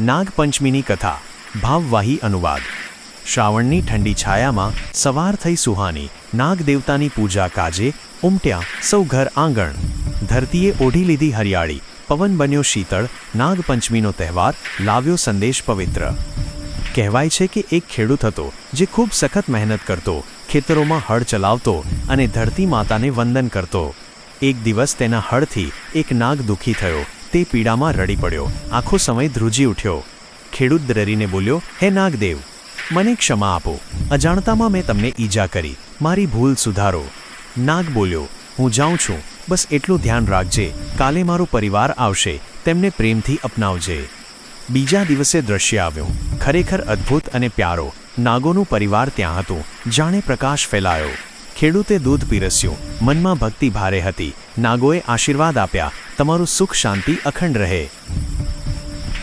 નાગપંચમીની કથા, ભાવવાહી અનુવાદ. શ્રાવણની ઠંડી છાયામાં સવાર થઈ સુહાની નાગદેવતાની પૂજા કાજે ઉમટ્યા સૌ ઘર આંગણ. ધરતીએ ઓઢી લીધી હરિયાળી, પવન બન્યો શીતળ, નાગપંચમીનો તહેવાર લાવ્યો સંદેશ પવિત્ર. કહેવાય છે કે એક ખેડૂત હતો જે ખૂબ સખત મહેનત કરતો, ખેતરોમાં હળ ચલાવતો અને ધરતી માતાને વંદન કરતો. એક દિવસ તેના હળથી એક નાગ દુઃખી થયો. તે પીડામાં રડી પડ્યો. આખો સમય ધ્રુજી ઉઠ્યો. ખેડૂત ડરીને બોલ્યો, હે નાગદેવ, મને ક્ષમા આપો. અજાણતામાં મેં તમને ઈજા કરી. મારી ભૂલ સુધારો. નાગ બોલ્યો, હું જાઉં છું. બસ એટલું ધ્યાન રાખજે. કાલે મારો પરિવાર આવશે. તેમને પ્રેમથી અપનાવજે. બીજા દિવસે દ્રશ્ય આવ્યું. ખરેખર અદ્ભુત અને પ્યારો. નાગોનું પરિવાર ત્યાં હતું. જાણે પ્રકાશ ફેલાયો. ખેડૂતે દૂધ પીરસ્યું. મનમાં ભક્તિ ભારે હતી. નાગોએ આશીર્વાદ આપ્યા. તમારું સુખ શાંતિ અખંડ રહે.